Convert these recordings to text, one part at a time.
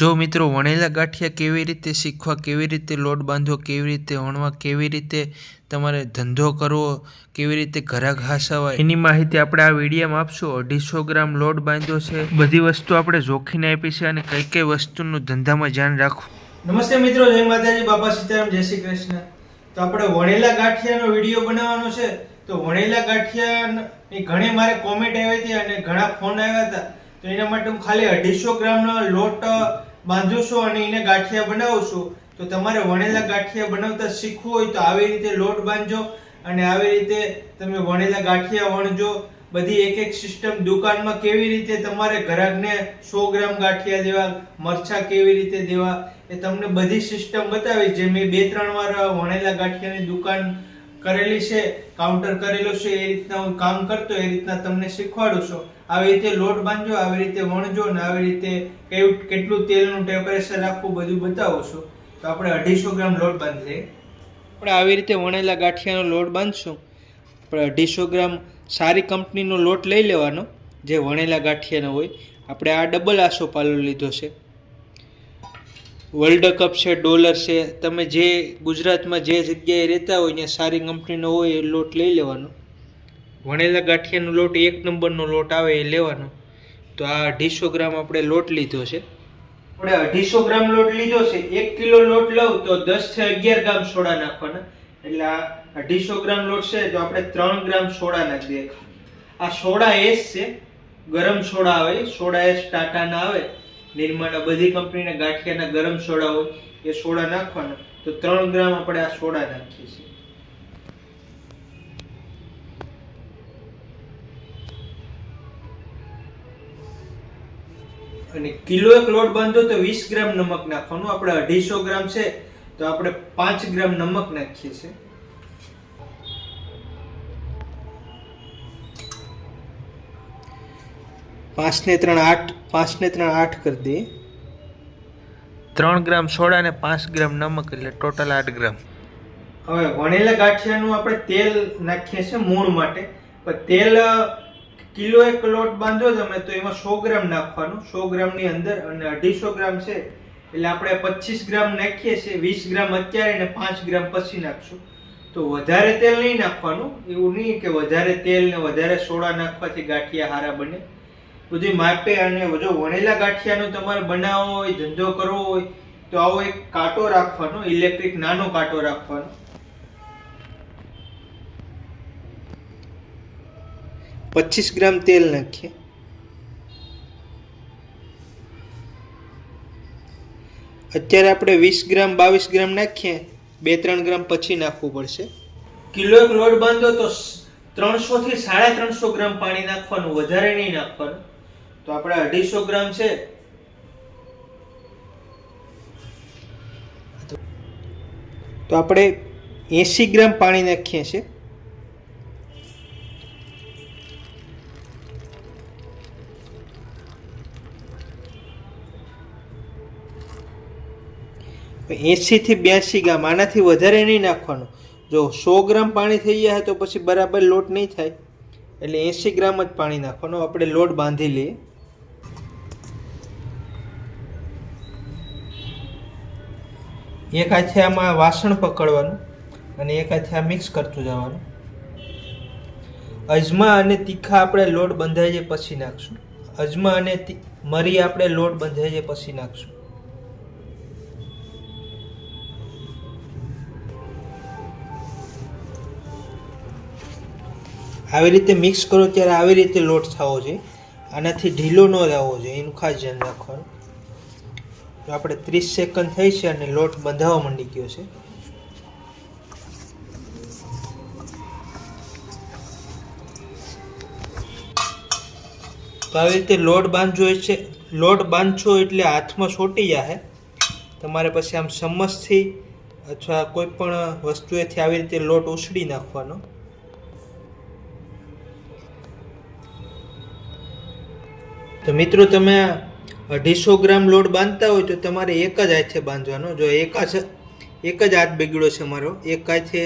જો મિત્રો વણેલા ગાંઠિયા કેવી રીતે શીખવા, કેવી રીતે લોટ બાંધવો, કેવી રીતે વણવા, કેવી રીતે તમારે ધંધો કરવો, કેવી રીતે ઘરાક હાસવા એની માહિતી આપણે આ વિડીયોમાં આપશું. અઢીસો ગ્રામ લોટ બાંધ્યો છે. બધી વસ્તુ આપણે જોખીને આપી છે અને કઈ કઈ વસ્તુનું ધંધામાં ધ્યાન રાખવું. નમસ્તે મિત્રો, જય માતાજી. બાપા સીતારામ, જય શ્રી કૃષ્ણ. તો આપણે વણેલા ગાંઠિયાનો વીડિયો બનાવવાનો છે. તો વણેલા ગાંઠિયાની ઘણી મારે કોમેન્ટ આવી હતી અને ઘણા ફોન આવ્યા હતા. તો એના માટે હું ખાલી અઢીસો ગ્રામનો લોટ બાંધું અને એને ગાંઠિયા બનાવશો તો તમારે વણેલા ગાંઠિયા બનાવતા શીખવું હોય તો આવી રીતે લોટ બાંધજો અને આવી રીતે તમે વણેલા ગાંઠિયા વણજો. બધી એક એક સિસ્ટમ દુકાનમાં કેવી રીતે તમારે ગ્રાહકને સો ગ્રામ ગાંઠિયા દેવા, મરચા કેવી રીતે દેવા, એ તમને બધી સિસ્ટમ બતાવી જે મેં બે ત્રણ વાર વણેલા ગાંઠિયાની દુકાન કરેલી છે કાઉન્ટર કરેલું છે, એ રીતના હું કામ કરતો એ રીતના તમને શીખવાડું છું. આવી રીતે લોટ બાંધજો, આવી રીતે વણજો ને આવી રીતે કેવું, કેટલું તેલનું ટેમ્પરેચર રાખવું બધું બતાવું છું. તો આપણે અઢીસો ગ્રામ લોટ બાંધી લઈએ આપણે આવી રીતે વણેલા ગાંઠિયાનો લોટ બાંધશું. આપણે અઢીસો ગ્રામ સારી કંપનીનો લોટ લઈ લેવાનો, જે વણેલા ગાંઠિયાનો હોય. આપણે આ ડબલ આસો પાલો લીધો છે. વર્લ્ડ કપ છે ડોલર છે, તમે જે ગુજરાતમાં જે જગ્યાએ રહેતા હોય ત્યાં સારી કંપનીનો હોય એ લોટ લઈ લેવાનો. વણેલા ગાંઠિયાનો લોટ એક નંબરનો લોટ આવે એ લેવાનો. તો આ અઢીસો ગ્રામ આપણે લોટ લીધો છે. આપણે અઢીસો ગ્રામ લોટ લીધો છે, એક કિલો લોટ લઉં તો દસથી અગિયાર ગ્રામ સોડા નાખવાના. એટલે આ અઢીસો ગ્રામ લોટ છે, તો આપણે ત્રણ ગ્રામ સોડા નાખી દઈએ. આ સોડા એસ છે, ગરમ સોડા આવે, સોડા એસ ટાટાના આવે. નિર્માના બધી કંપનીના ગાંઠિયાના ગરમ સોડા હોય એ સોડા નાખવાના, તો ત્રણ ગ્રામ આપણે આ સોડા નાખીએ છીએ. અને કિલો એક લોટ બાંધો તો વીસ ગ્રામ નમક નાખવાનું, આપણે અઢીસો ગ્રામ છે, તો આપણે પાંચ ગ્રામ નમક નાખીએ છીએ. પાંચ ને ત્રણ આઠ પાંચને ત્રણ આઠ કરી દઈએ ત્રણ ગ્રામ સોડા અને પાંચ ગ્રામ નમક એટલે ટોટલ આઠ ગ્રામ. હવે વણેલા ગાંઠિયાનું આપણે તેલ નાખીએ છીએ મૂળ માટે. પણ તેલ કિલો એક લોટ બાંધો તમે તો એમાં સો ગ્રામ નાખવાનું. સો ગ્રામની અંદર અને અઢીસો ગ્રામ છે એટલે આપણે પચીસ ગ્રામ નાખીએ છીએ. વીસ ગ્રામ અત્યારે અને પાંચ ગ્રામ પછી નાખશું. તો વધારે તેલ નહીં નાખવાનું. એવું નહીં કે વધારે તેલ ને વધારે સોડા નાખવાથી ગાંઠિયા હારા બને. બધી માપે અને જો વણેલા ગાંઠિયાનો તમારે બનાવવો હોય ધંધો કરવો હોય તો આવો એક કાંટો રાખવાનો ઇલેક્ટ્રિક નાનો કાંટો રાખવાનો. પચીસ ગ્રામ તેલ નાખીએ. અત્યારે આપણે વીસ ગ્રામ બાવીસ ગ્રામ નાખીએ. બે ત્રણ ગ્રામ પછી નાખવું પડશે. કિલો એક લોટ બાંધો તો ત્રણસો થી સાડા ત્રણસો ગ્રામ પાણી નાખવાનું વધારે નહીં નાખવાનું. તો આપણે અઢીસો ગ્રામ છે. તો આપણે એસી ગ્રામ પાણી નાખીએ છીએ. એસી થી બ્યાસી ગ્રામ, આનાથી વધારે નહીં નાખવાનું. જો સો ગ્રામ પાણી થઈ જાય તો પછી બરાબર લોટ નહીં થાય. એટલે એસી ગ્રામ જ પાણી નાખવાનું. આપણે લોટ બાંધી લઈએ. એક હાથે આમાં વાસણ પકડવાનું અને એક હાથે આ મિક્સ કરતું જવાનું. અજમા અને તીખા આપણે લોટ બંધાઈ જાય પછી નાખશું. અજમા અને મરી આપણે લોટ બંધાઈ જાય પછી નાખશું. આવી રીતે મિક્સ કરો ત્યારે આવી રીતે લોટ થવો જોઈએ. આનાથી ઢીલો ન જવો જોઈએ. એનું ખાસ ધ્યાન રાખવાનું. તો આપણે ત્રીસ સેકન્ડ થઈ છે અને લોટ બંધાવા માંડી ગયો છે. તો આવી રીતે લોટ બાંધજો છે. લોટ બાંધશો એટલે હાથમાં છોટી જાય તમારે પછી આમ ચમચથી અથવા કોઈ પણ વસ્તુએથી આવી રીતે લોટ ઉછળી નાખવાનો. તો મિત્રો, તમે અઢીસો ગ્રામ લોડ બાંધતા હોય તો તમારે એક જ હાથે બાંધવાનો. જો એક જ એક જ હાથ બગડ્યો છે મારો, એક હાથે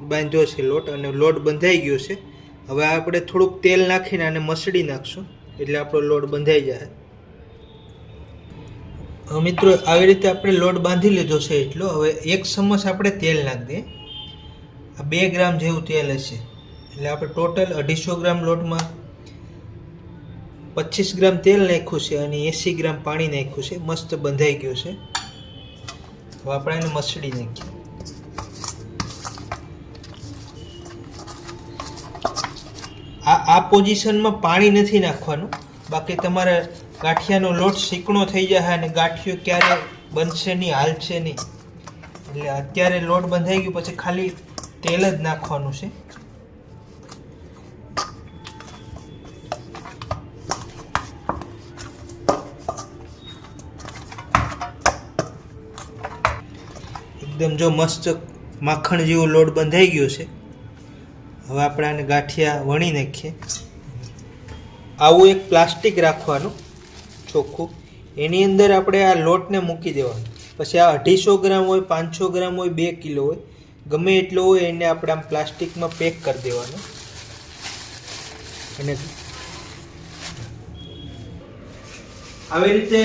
બાંધ્યો છે લોટ અને લોટ બંધાઈ ગયો છે. હવે આપણે થોડુંક તેલ નાખીને આને મસળી નાખશું, એટલે આપણો લોટ બંધાઈ જાય. મિત્રો, આવી રીતે આપણે લોટ બાંધી લીધો છે એટલો. હવે એક ચમચ આપણે તેલ નાખી દઈએ. આ બે ગ્રામ જેવું તેલ હશે. એટલે આપણે ટોટલ અઢીસો ગ્રામ લોટમાં પચીસ ગ્રામ તેલ નાખ્યું છે અને એંસી ગ્રામ પાણી નાખ્યું છે. મસ્ત બંધાઈ ગયું છે. હવે આપણે એને મસળી નાખીએ. આ આ પોઝિશનમાં પાણી નથી નાખવાનું. બાકી તમારે ગાંઠિયાનો લોટ શીકણો થઈ જાય અને ગાંઠિયો ક્યારે બનશે નહીં, હાલશે નહીં. એટલે અત્યારે લોટ બંધાઈ ગયો, પછી ખાલી તેલ જ નાખવાનું છે. એકદમ જો મસ્ત માખણ જેવો લોટ બંધાઈ ગયો છે. હવે આપણે આને ગાંઠિયા વણી નાખીએ. આવું એક પ્લાસ્ટિક રાખવાનું ચોખ્ખું. એની અંદર આપણે આ લોટને મૂકી દેવાનું. પછી આ અઢીસો ગ્રામ હોય, પાંચસો ગ્રામ હોય, બે કિલો હોય, ગમે એટલો હોય એને આપણે આમ પ્લાસ્ટિકમાં પેક કરી દેવાનો. અને આવી રીતે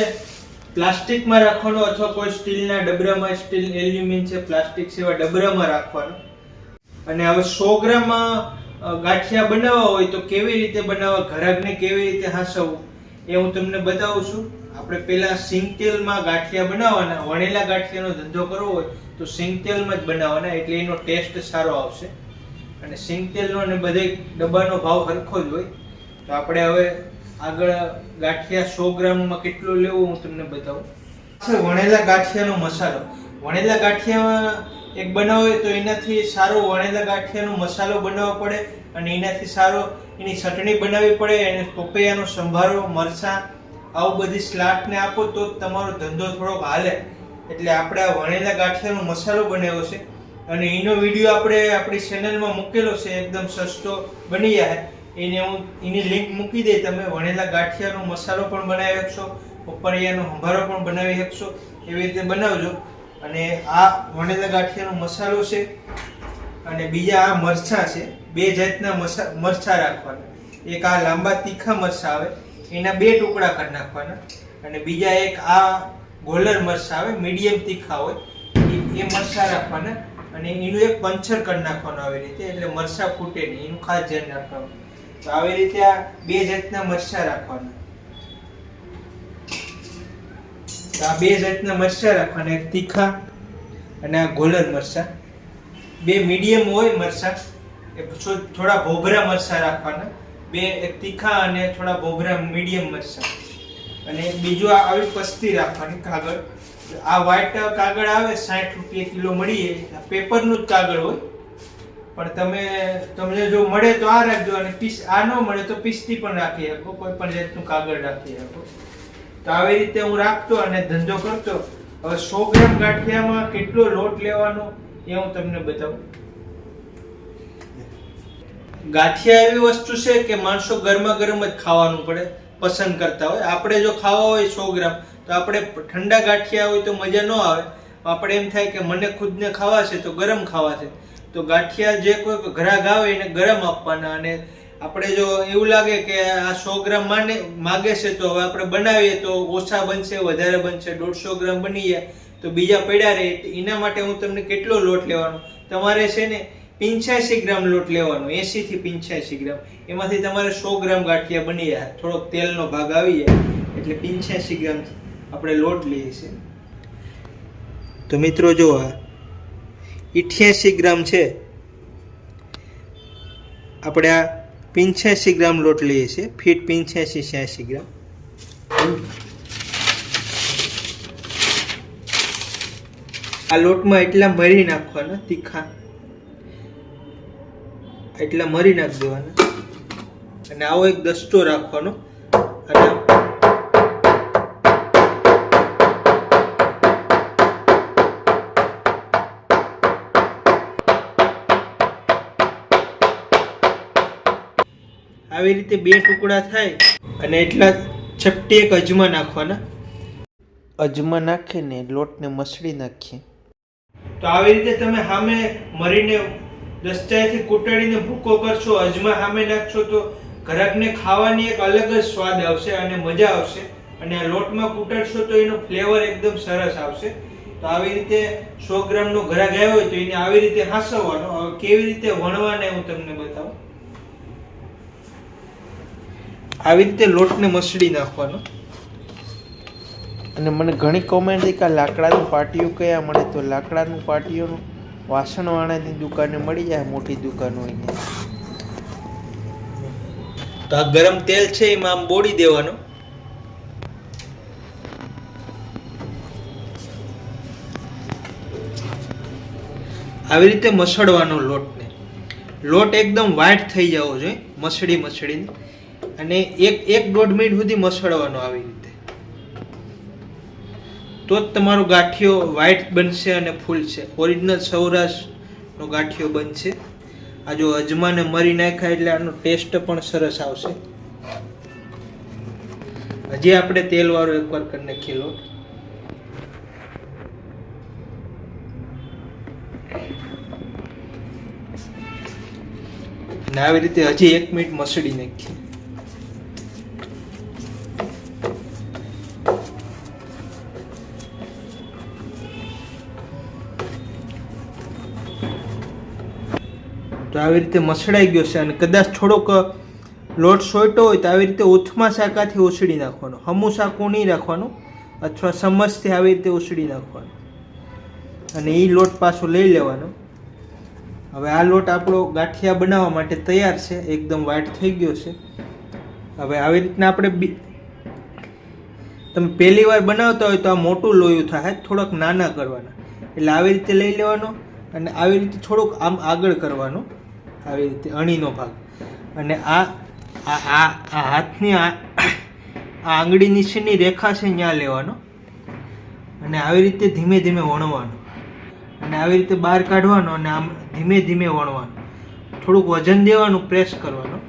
પ્લાસ્ટિકમાં રાખવાનો અથવા કોઈ સ્ટીલના ડબરામાં, સ્ટીલ એલ્યુમિનિયમ છે, પ્લાસ્ટિક એવા ડબરામાં રાખવાનો. અને હવે સો ગ્રામ ગાંઠિયા બનાવવા હોય તો કેવી રીતે બનાવવા, ઘરાકને કેવી રીતે હાંસવવું, એ હું તમને બતાવું છું. આપણે પહેલા સિંગ તેલમાં ગાંઠિયા બનાવવાના, વણેલા ગાંઠિયાનો ધંધો કરવો હોય તો સિંગતેલમાં જ બનાવવાના, એટલે એનો ટેસ્ટ સારો આવશે. અને સિંગ તેલનો અને બધે ડબ્બાનો ભાવ સરખો જ હોય. તો આપણે હવે આગળ ગાંઠિયા સો ગ્રામમાં કેટલો લેવું હું તમને બતાવું? છે વણેલા ગાંઠિયાનો મસાલો. વણેલા ગાંઠિયામાં એક બનાવો તો એનાથી સારો વણેલા ગાંઠિયાનો મસાલો બનાવવો પડે અને એનાથી સારો એની ચટણી બનાવવી પડે, એને પપૈયાનો સંભારો, મરચાં, આવું બધી સ્લાટને આપો તો તમારો ધંધો થોડોક હાલે. એટલે આપણે આ વણેલા ગાંઠિયાનો મસાલો બનાવ્યો છે. અને એનો વીડિયો આપણે આપણી ચેનલમાં મૂકેલો છે, એકદમ સસ્તો બની જાય. એને હું એની લિંક મૂકી દઈ તમે વણેલા ગાંઠિયાનો મસાલો પણ બનાવી શકશો, પપૈયાનો સંભારો પણ બનાવી શકશો, એવી રીતે બનાવજો. અને આ વણેલા ગાંઠિયાનો મસાલો છે અને બીજા આ મરચાં છે, બે જાતના મસા, મરચાં રાખવાના. એક આ લાંબા તીખા મરચાં આવે, એના બે ટુકડા કરી નાખવાના. અને બીજા એક આ ગોલર મરચાં આવે, મીડિયમ તીખા હોય એ- એ મરચાં રાખવાના. અને એનું એક પંચર કરી નાખવાનું આવી રીતે, એટલે મરચાં ફૂટે નહીં, એનું ખાસ ધ્યાન રાખવાનું. તો આવી રીતે આ બે જાતના મરચાં રાખવાના. આ બે જાતના મરચાં રાખવાના, એક તીખા અને આ ગોલર મરચા. બે મીડિયમ હોય મરચા, એ થોડા ભોભરા મરચા રાખવાના. બે એક તીખા અને થોડા ભોભરા મીડિયમ મરચા. અને બીજું આ આવી પસ્તી રાખવાની કાગળ. આ વ્હાઈટ કાગળ આવે, સાઠ રૂપિયા કિલો મળીએ પેપરનું જ કાગળ હોય. પણ તમે, તમને જો મળે તો આ રાખજો અને પીસ, આ ન મળે તો પીસથી પણ રાખી શકો, કોઈ પણ જાતનું કાગળ રાખી શકો. તો આવી રીતે હું રાખતો અને ધંધો કરતો. હવે સો ગ્રામ ગાંઠિયામાં કેટલો લોટ લેવાનો એ હું તમને બતાવું. ગાંઠિયા એવી વસ્તુ છે કે માણસો ગરમા ગરમ જ ખાવાનું પડે, પસંદ કરતા હોય. આપણે જો ખાવા હોય સો ગ્રામ, તો આપણે ઠંડા ગાંઠિયા હોય તો મજા ન આવે. આપણે એમ થાય કે મને ખુદને ખાવા છે તો ગરમ ખાવા છે. તો ગાંઠિયા જે કોઈ ગ્રાહક આવે એને ગરમ આપવાના અને આપણે જો એવું લાગે કે આ સો ગ્રામ માને માગે છે, તો હવે આપણે બનાવીએ તો ઓછા બનશે, વધારે બનશે, દોઢસો ગ્રામ બની જાય તો બીજા પડ્યા રહે. એના માટે હું તમને કેટલો લોટ લેવાનો? તમારે છે ને પિંચ્યાસી ગ્રામ લોટ લેવાનો એસી થી પિંચ્યાસી ગ્રામ. એમાંથી તમારે સો ગ્રામ ગાંઠિયા બની જાય. થોડોક તેલનો ભાગ આવી જાય, એટલે પિંચ્યાસી ગ્રામ આપણે લોટ લઈએ છીએ. તો મિત્રો જો આ ઇઠ્યાસી ગ્રામ છે. આપણે આ પિંચ્યાસી ગ્રામ લોટ લઈએ છીએ. ફીટ પિંચ્યાસી, છ્યાસી ગ્રામ. આ લોટમાં એટલા મરી નાખવાના, તીખા. એટલા મરી નાખી દેવાના. અને આવો એક દસ્તો રાખવાનો. અને આવી રીતે બે ટુકડા થાય અને એટલા છપટી એક અજમા નાખવાના. અજમા નાખીને લોટને મસળી નાખીએ. તો આવી રીતે તમે સામે મરીને દસ્તાએથી કૂટાડીને ભૂકો કરશો અજમા સામે નાખશો તો ઘરાકને ખાવાની એક અલગ જ સ્વાદ આવશે અને મજા આવશે. અને આ લોટમાં કૂટાડશો તો એનો ફ્લેવર એકદમ સરસ આવશે. તો આવી રીતે સો ગ્રામનો ઘરાક આવ્યો હોય તો એને આવી રીતે હાંસવવાનો હવે કેવી રીતે વણવાને હું તમને બતાવું. આવી રીતે લોટને મસળી નાખવાનો. અને મને ઘણી કોમેન્ટ થઈ કે આ લાકડાનું પાટિયું કયા? મળે તો લાકડાનું પાટિયુંનું વાસણવાળાની દુકાને મળી જાય મોટી દુકાન હોય ને તો આ ગરમ તેલ છે એમાં આમ બોળી દેવાનો. આવી રીતે મસળવાનો લોટને. લોટ એકદમ વાઇટ થઈ જવો જોઈએ મસળી મસળીને. અને એક એક દોઢ મિનિટ સુધી મસળવાનો આવી રીતે. તો જ તમારો ગાંઠિયો વ્હાઈટ બનશે અને ફૂલશે. ઓરિજિનલ સૌરાષ્ટ્રનો ગાંઠિયો બનશે. આ જો અજમાને મરી નાખ્યા એટલે આનો ટેસ્ટ પણ સરસ આવશે. હજી આપણે તેલવાળો એકવાર કરી નાખીએ લોટ. ને આવી રીતે હજી એક મિનિટ મસળી નાખીએ. આવી રીતે મસળાઈ ગયો છે અને કદાચ થોડોક લોટ સોયટો હોય તો આવી રીતે ઉથમા શાકાથી ઉછળી નાખવાનો. હમું શાકું નહીં રાખવાનું, અથવા સમજથી આવી રીતે ઉછળી નાખવાનું. અને એ લોટ પાછો લઈ લેવાનો. હવે આ લોટ આપણો ગાંઠિયા બનાવવા માટે તૈયાર છે, એકદમ વાઇટ થઈ ગયો છે. હવે આવી રીતના આપણે તમે પહેલી વાર બનાવતા હોય તો આ મોટું લોયું થાય, થોડાક નાના કરવાના. એટલે આવી રીતે લઈ લેવાનો અને આવી રીતે થોડુંક આમ આગળ કરવાનો. આવી રીતે અણીનો ભાગ. અને આ આ આ હાથની આ આંગળી નીચેની રેખા છે ત્યાં લેવાનો. અને આવી રીતે ધીમે ધીમે વણવાનો. અને આવી રીતે બહાર કાઢવાનો અને આમ ધીમે ધીમે વણવાનું. થોડુંક વજન દેવાનું, પ્રેસ કરવાનું.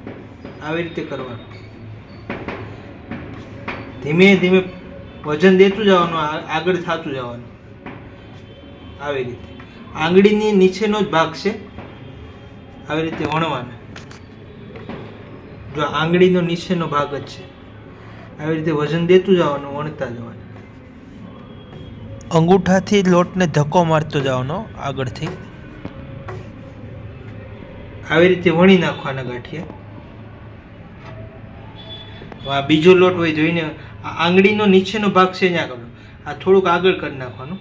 આવી રીતે કરવાનું. ધીમે ધીમે વજન દેતું જવાનું આગળ થતું જવાનું. આવી રીતે. આંગળીની નીચેનો જ ભાગ છે. આવી રીતે વણવાના. જો આંગળીનો નીચેનો ભાગ જ છે. આવી રીતે વજન દેતું જવાનું, વણતા જવાનું. અંગૂઠાથી લોટને ધક્કો મારતો જવાનો આગળથી. આવી રીતે વણી નાખવાના ગાંઠિયા. આ બીજો લોટ હોય જોઈને આંગળીનો નીચેનો ભાગ છે ત્યાં કરો આ થોડુંક આગળ કરી નાખવાનું.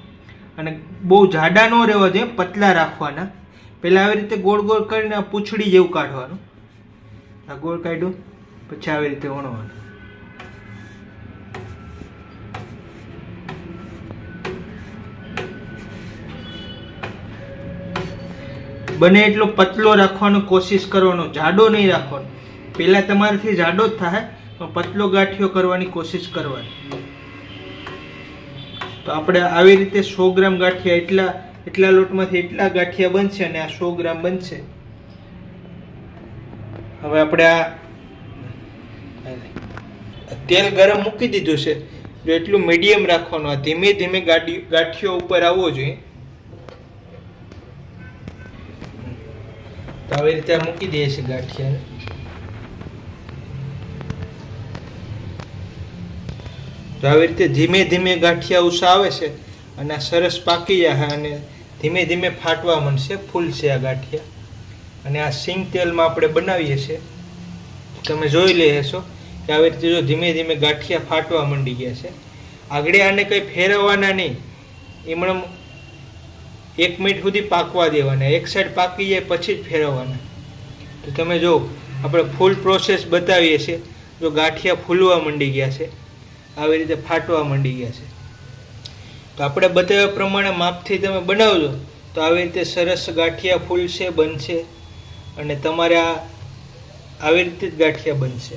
અને બહુ જાડા ન રહેવા જોઈએ, પતલા રાખવાના. પહેલાં આવી રીતે ગોળ ગોળ કરીને આ પૂંછડી જેવું કાઢવાનું. આ ગોળ કાઢ્યું પછી આવી રીતે વણવાનું. બને એટલો પતલો રાખવાનો કોશિશ કરવાનો, જાડો નહીં રાખવાનો. પહેલાં તમારાથી જાડો જ થાય, પણ પતલો ગાંઠિયો કરવાની કોશિશ કરવાની. તો આપણે આવી રીતે સો ગ્રામ ગાંઠિયા એટલા એટલા લોટમાંથી એટલા ગાંઠિયા બનશે અને આ સો ગ્રામ બનશે. હવે આપણે આ તેલ ગરમ મૂકી દીધું છે. જો એટલું મીડિયમ રાખવાનું, આ ધીમે ધીમે ગાડી ગાંઠિયો ઉપર આવવો જોઈએ. તો આવી રીતે મૂકી દઈએ છીએ ગાંઠિયાને. તો આવી રીતે ધીમે ધીમે ગાંઠિયા ઉષા આવે છે અને સરસ પાકી જાય અને ધીમે ધીમે ફાટવા માંડશે, ફૂલશે આ ગાંઠિયા. અને આ સિંગ તેલમાં આપણે બનાવીએ છીએ. તમે જોઈ લે હશો કે આવી રીતે જો ધીમે ધીમે ગાંઠિયા ફાટવા માંડી ગયા છે. આગળ આને કંઈ ફેરવવાના નહીં. એમણે એક મિનિટ સુધી પાકવા દેવાના. એક સાઈડ પાકી જાય, પછી જ ફેરવવાના. તો તમે જો, આપણે ફૂલ પ્રોસેસ બતાવીએ છીએ. જો ગાંઠિયા ફૂલવા માંડી ગયા છે, આવી રીતે ફાટવા માંડી ગયા છે. તો આપણે બતાવ્યા પ્રમાણે માપથી તમે બનાવજો. તો આવી રીતે સરસ ગાંઠિયા ફૂલશે, બનશે. અને તમારે આ આવી રીતે જ ગાંઠિયા બનશે.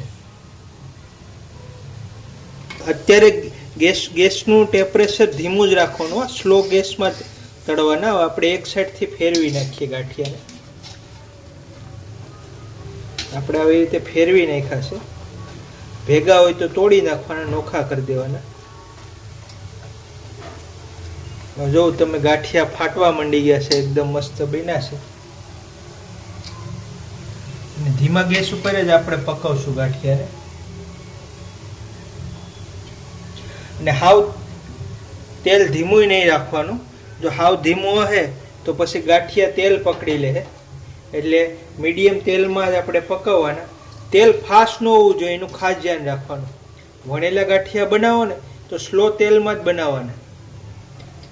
અત્યારે ગેસ, ગેસનું ટેમ્પરેચર ધીમું જ રાખવાનું. સ્લો ગેસમાં તળવાના. આપણે એક સાઈડથી ફેરવી નાખીએ ગાંઠિયાને. આપણે આવી રીતે ફેરવી નાખ્યા છે. ભેગા હોય તો તોડી નાખવાના, નોખા કરી દેવાના હવે જો તમે ગાંઠિયા ફાટવા માંડી ગયા છે, એકદમ મસ્ત બન્યા છે. અને ધીમા ગેસ ઉપર જ આપણે પકવશું ગાંઠિયાને. ને હાવ તેલ ધીમું નહીં રાખવાનું. જો હાવ ધીમું હશે તો પછી ગાંઠિયા તેલ પકડી લે. એટલે મીડિયમ તેલમાં જ આપણે પકવવાના. તેલ ફાસ્ટ ન હોવું જોઈએ, એનું ખાસ ધ્યાન રાખવાનું. વણેલા ગાંઠિયા બનાવો ને, તો સ્લો તેલમાં જ બનાવવાના.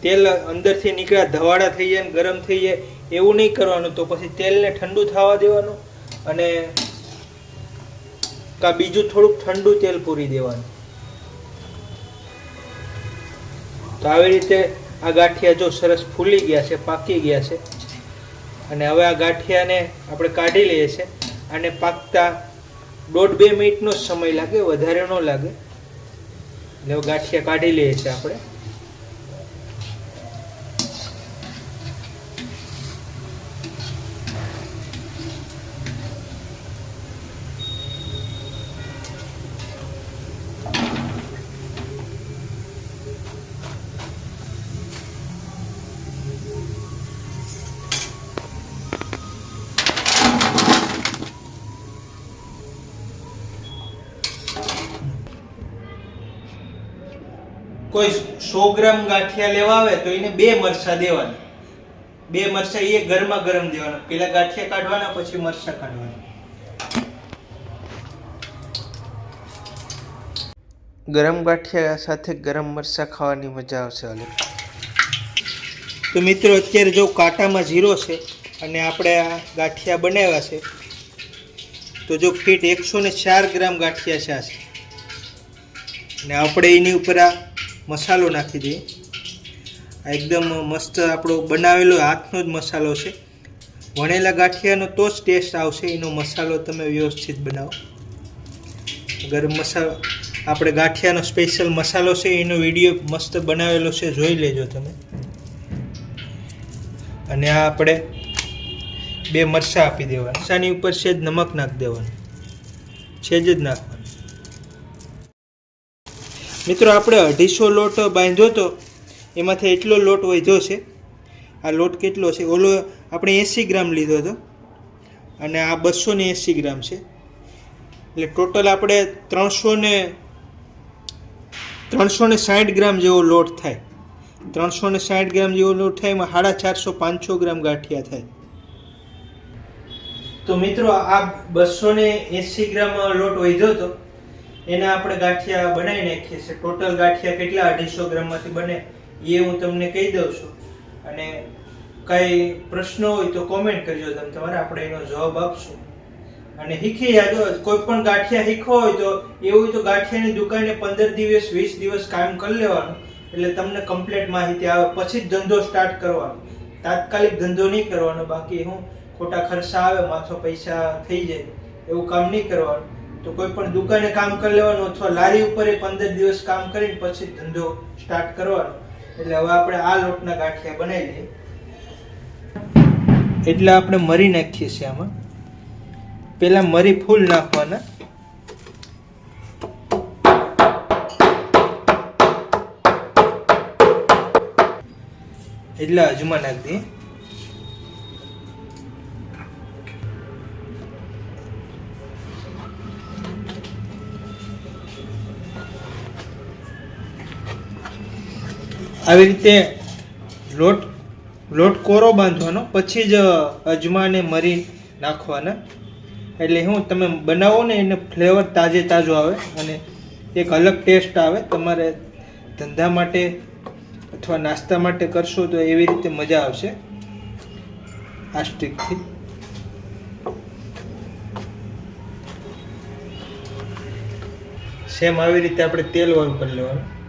તેલ અંદરથી નીકળ્યા, ધવાડા થઈ જાય ગરમ થઈ જાય, એવું નહીં કરવાનું. તો પછી તેલને ઠંડુ થવા દેવાનું અને કા બીજું થોડુંક ઠંડુ તેલ પૂરી દેવાનું. તો આવી રીતે આ ગાંઠિયા જો સરસ ફૂલી ગયા છે, પાકી ગયા છે. અને હવે આ ગાંઠિયાને આપણે કાઢી લઈએ છીએ અને પાકતા દોઢ બે મિનિટનો સમય લાગે, વધારે ન લાગે. એટલે ગાંઠિયા કાઢી લઈએ છીએ આપણે. કોઈ સો ગ્રામ ગાંઠિયા લેવા આવે તો એને બે મરચા દેવાના. બે મરચા એ ગરમા ગરમ દેવાના. પેલા ગાંઠિયા કાઢવાના પછી મરચા કાઢવાના. ગરમ ગાંઠિયા સાથે ગરમ મરચા ખાવાની મજા આવશે અલગ તો મિત્રો અત્યારે જો કાંટામાં જીરો છે અને આપણે આ ગાંઠિયા બનાવ્યા છે તો જો ફીટ એકસો ને ચાર ગ્રામ ગાંઠિયા છે આ. છે ને આપણે એની ઉપર આ મસાલો નાખી દઈએ. આ એકદમ મસ્ત આપણો બનાવેલો હાથનો જ મસાલો છે. વણેલા ગાંઠિયાનો તો જ ટેસ્ટ આવશે, એનો મસાલો તમે વ્યવસ્થિત બનાવો. ગરમ મસાલો આપણે ગાંઠિયાનો સ્પેશિયલ મસાલો છે, એનો વીડિયો મસ્ત બનાવેલો છે, જોઈ લેજો તમે. અને આ આપણે બે મરચાં આપી દેવાના. મરચાંની ઉપર સેજ નમક નાખી દેવાનું. છે જ નાખવાનું. મિત્રો, આપણે અઢીસો લોટ બાંધ્યો તો એમાંથી એટલો લોટ વધ્યો છે. આ લોટ કેટલો છે? ઓલો આપણે એંસી ગ્રામ લીધો હતો અને આ બસો ને એંસી ગ્રામ છે. એટલે ટોટલ આપણે ત્રણસો ને ત્રણસો ને સાઠ ગ્રામ જેવો લોટ થાય. ત્રણસો ને સાઠ ગ્રામ જેવો લોટ થાય, એમાં સાડા ચારસો પાંચસો ગ્રામ ગાંઠિયા થાય. તો મિત્રો, આ બસો ને એંસી ગ્રામ લોટ વધ્યો હતો એના આપણે ગાંઠિયા બનાવી નાખીએ છીએ. ટોટલ ગાંઠિયા કેટલા? અઢીસો ગ્રામમાંથી બને. એ હું તમને કહી દઉં છું. અને કાંઈ પ્રશ્ન હોય તો કોમેન્ટ કરજો તમે તમારે. આપણે એનો જવાબ આપશું. અને શીખી જાજો. કોઈ પણ ગાંઠિયા શીખવો હોય તો એવું તો ગાંઠિયાની દુકાને પંદર દિવસ, વીસ દિવસ કામ કરી લેવાનું. એટલે તમને કમ્પ્લેટ માહિતી આવે. પછી જ ધંધો સ્ટાર્ટ કરવાનો. તાત્કાલિક ધંધો નહીં કરવાનો. બાકી હું ખોટા ખર્ચા આવે, માથો પૈસા થઈ જાય. એવું કામ નહીં કરવાનું. તો કોઈ પણ દુકાને કામ કરી લેવાનું અથવા લારી ઉપર એ પંદર દિવસ કામ કરીને પછી ધંધો સ્ટાર્ટ કરવાનો. એટલે હવે આપણે આ લોટના ગાંઠિયા બનાવી લઈએ એટલે આપણે મરી નાખીએ છીએ આમાં. પહેલાં મરી ફૂલ નાખવાના. એટલે અજમા નાખી દઈએ. આવી રીતે લોટ લોટ કોરો બાંધવાનો, પછી જ અજમાને મરી નાખવાના. એટલે શું તમે બનાવો ને એને ફ્લેવર તાજે તાજો આવે અને એક અલગ ટેસ્ટ આવે. તમારે ધંધા માટે અથવા નાસ્તા માટે કરશો તો એવી રીતે મજા આવશે. આ સ્ટીકથી. સેમ આવી રીતે આપણે તેલ વાળું કરી લેવાનું.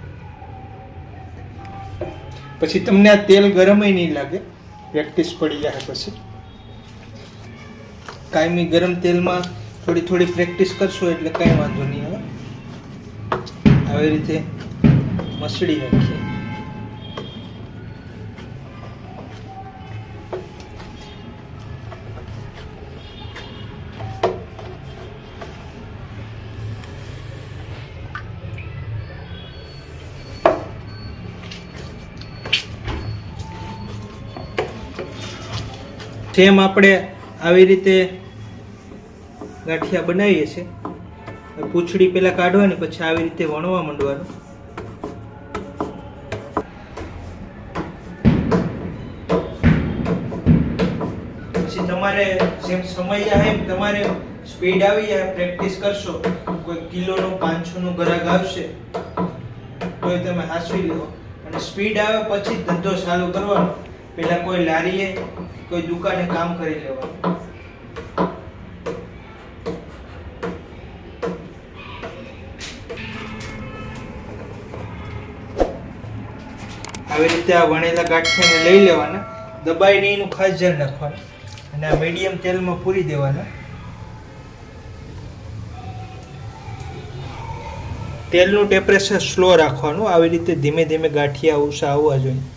પછી તમને આ તેલ ગરમય નહીં લાગે. પ્રેક્ટિસ પડી જાય પછી. કાયમી ગરમ તેલમાં થોડી થોડી પ્રેક્ટિસ કરશો એટલે કાંઈ વાંધો નહીં આવે આવી રીતે મસળી નાખીએ. જેમ આપણે આવી રીતે ગાંઠિયા બનાવીએ છીએ, પૂછડી પહેલાં કાઢવાની, પછી આવી રીતે વણવા માંડવાનું. પછી તમારે જેમ સમય જાય એમ તમારે સ્પીડ આવી જાય પ્રેક્ટિસ કરશો, કોઈ કિલોનો, પાંચસોનું ગ્રાહક આવશે તો તમે હાસવી લો. અને સ્પીડ આવે પછી ધંધો ચાલુ કરવાનો. પહેલા કોઈ લારીએ, કોઈ દુકાને કામ કરી લેવાનું. આવી રીતે આ વણેલા ગાંઠિયાને લઈ લેવાના. દબાઈને એનું ખાસ ધ્યાન રાખવાનું. અને આ મીડિયમ તેલમાં પૂરી દેવાના. તેલનું ટેમ્પરેચર સ્લો રાખવાનું. આવી રીતે ધીમે ધીમે ગાંઠિયા ઉષા આવવા જોઈએ.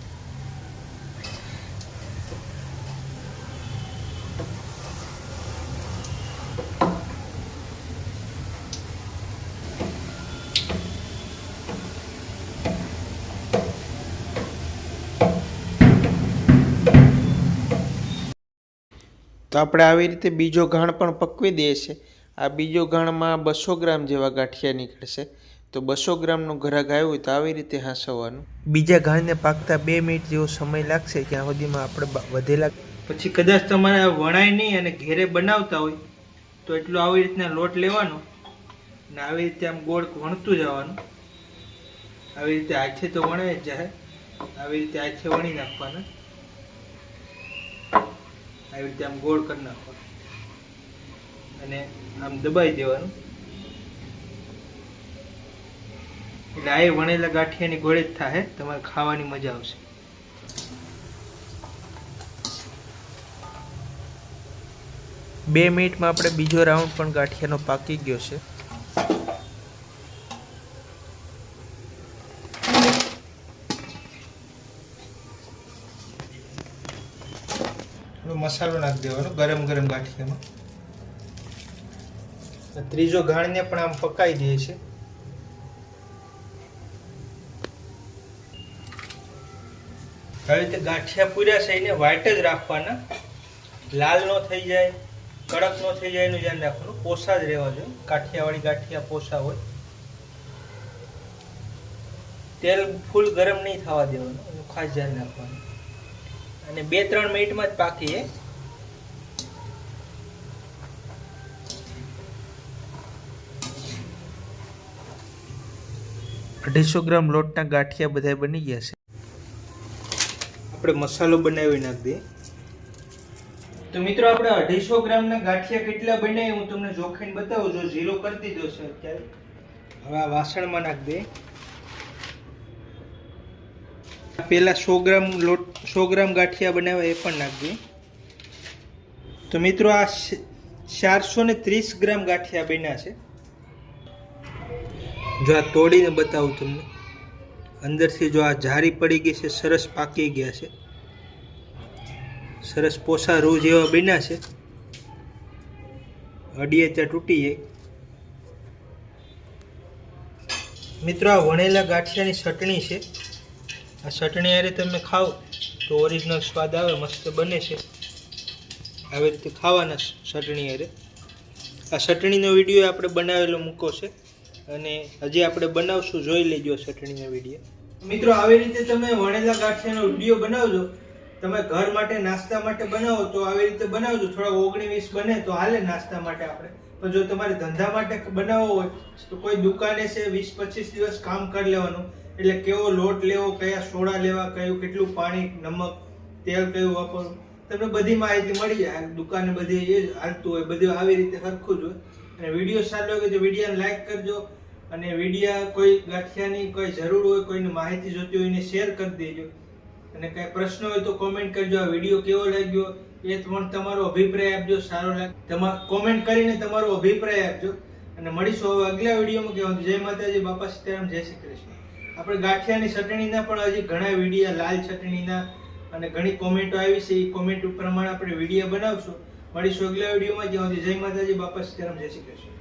તો આપણે આવી રીતે બીજો ઘાણ પણ પકવી દઈએ છીએ. આ બીજો ઘાણમાં બસો ગ્રામ જેવા ગાંઠિયા નીકળશે. તો બસો ગ્રામનું ઘરાક આવ્યું હોય તો આવી રીતે હાંસવવાનું બીજા ઘાણને પાકતા બે મિનિટ જેવો સમય લાગશે ત્યાં સુધીમાં આપણે વધેલા પછી કદાચ તમારે આ વણાય નહીં અને ઘેરે બનાવતા હોય તો એટલું આવી રીતના લોટ લેવાનો અને આવી રીતે આમ ગોળ વણતું જવાનું. આવી રીતે આછે તો વણાય જ જાય. આવી રીતે આછે વણી નાખવાના. આવી રીતે આમ ગોળ કરી નાખવાનું. અને આમ દબાઈ દેવાનું. એટલે આ વણેલા ગાંઠિયાની ગોળે જ થાય તમારે ખાવાની મજા આવશે. બે મિનિટમાં આપણે બીજો રાઉન્ડ પણ ગાંઠિયાનો પાકી ગયો છે હવે મસાલો નાખી દેવાનો, ગરમ ગરમ ગાંઠિયામાં. ત્રીજો ઘાણને પણ આમ પકાવી દે છે. હવે રીતે ગાંઠિયા પૂર્યા છે, એને વ્હાઈટ જ રાખવાના. લાલ નો થઈ જાય, કડક નો થઈ જાય, એનું ધ્યાન રાખવાનું. પોસા જ રહેવા જોઈએ. કાઠિયાવાળી ગાંઠિયા પોસા હોય. તેલ ફૂલ ગરમ નહીં થવા દેવાનું, એનું ખાસ ધ્યાન રાખવાનું. અને બે ત્રણ મિનિટમાં જ પાકીએ અઢીસો ગ્રામ લોટના ગાંઠિયા બધા બની ગયા છે. આપણે મસાલો બનાવી નાખ દઈએ તો મિત્રો આપણે અઢીસો ગ્રામના ગાંઠિયા કેટલા બને હું તમને જોખીને બતાવું. જો ઝીરો કરી દીધો છે અત્યારે. હવે આ વાસણમાં નાખ દઈએ પેલા સો ગ્રામ લોટ સો ગ્રામ ગાંઠિયા બનાવ્યા એ પણ નાખ દઈએ તો મિત્રો આ ચારસો ને ત્રીસ ગ્રામ ગાંઠિયા બન્યા છે. જો આ તોડીને બતાવું તમને, અંદરથી જો આ જારી પડી ગઈ છે, સરસ પાકી ગયા છે. સરસ પોસા રૂ જેવા બન્યા છે. અડીએ ત્યાં તૂટી જાય. મિત્રો, આ વણેલા ગાંઠિયાની ચટણી છે. આ ચટણી હારે તમે ખાઓ તો ઓરિજિનલ સ્વાદ આવે, મસ્ત બને છે. આવી રીતે ખાવાના ચટણી હારે. આ ચટણીનો વીડિયો આપણે બનાવેલો મૂકો છે. અને હજી આપણે બનાવશું, જોઈ લેજો ચટણીનો વીડિયો મિત્રો, આવી રીતે તમે વણેલા ગાંઠિયાનો વીડિયો બનાવજો. તમે ઘર માટે, નાસ્તા માટે બનાવો તો આવી રીતે બનાવજો. થોડા ઓગણી વીસ બને તો હાલે નાસ્તા માટે આપણે. પણ જો તમારે ધંધા માટે બનાવવો હોય, તો કોઈ દુકાને છે, વીસ પચીસ દિવસ કામ કરી લેવાનું. એટલે કેવો લોટ લેવો, કયા સોડા લેવા, કયું કેટલું પાણી, નમક, તેલ કયું વાપરવું, તમને બધી માહિતી મળી જાય. દુકાને બધી એ હાલતું હોય, બધું આવી રીતે સરખું જ હોય. અને વીડિયો સારો લાગે તો વિડીયોને લાઈક કરજો. અને વિડીયા કોઈ ગાંઠિયાની કોઈ જરૂર હોય, કોઈની માહિતી જોતી હોય એને શેર કરી દેજો. અને કાંઈ પ્રશ્ન હોય તો કોમેન્ટ કરજો. આ વીડિયો કેવો લાગ્યો એ પણ તમારો અભિપ્રાય આપજો, સારો લાગે, તમા કોમેન્ટ કરીને તમારો અભિપ્રાય આપજો. અને મળીશું હવે આગલા વિડીયોમાં. કહેવાનું જય માતાજી, બાપા સીતારામ, જય શ્રી કૃષ્ણ. આપણે ગાંઠિયાની ચટણીના પણ હજી ઘણા વિડીયા, લાલ ચટણીના અને ઘણી કોમેન્ટો આવી છે. એ કોમેન્ટ પ્રમાણે આપણે વીડિયો બનાવશું. મળીશું આગલા વિડીયોમાં. જ્યાં સુધી જય માતાજી, બાપા સીતારામ, જય શ્રી કૃષ્ણ.